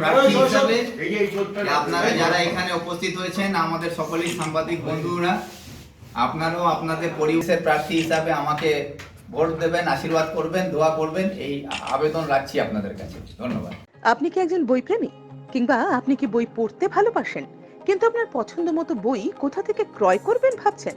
প্রার্থী হিসাবে আপনারা যারা এখানে উপস্থিত হয়েছেন আমাদের সকলেই সাংবাদিক বন্ধুরা আপনারাও আপনাদের পরিবেশের প্রার্থী হিসাবে আমাকে ভোট দেবেন আশীর্বাদ করবেন দোয়া করবেন। এই আবেদন রাখছি আপনাদের কাছে। ধন্যবাদ। আপনি কি একজন বই প্রেমী কিংবা আপনি কি বই পড়তে ভালোবাসেন? কিন্তু আপনার পছন্দ মতো বই কোথা থেকে ক্রয় করবেন ভাবছেন?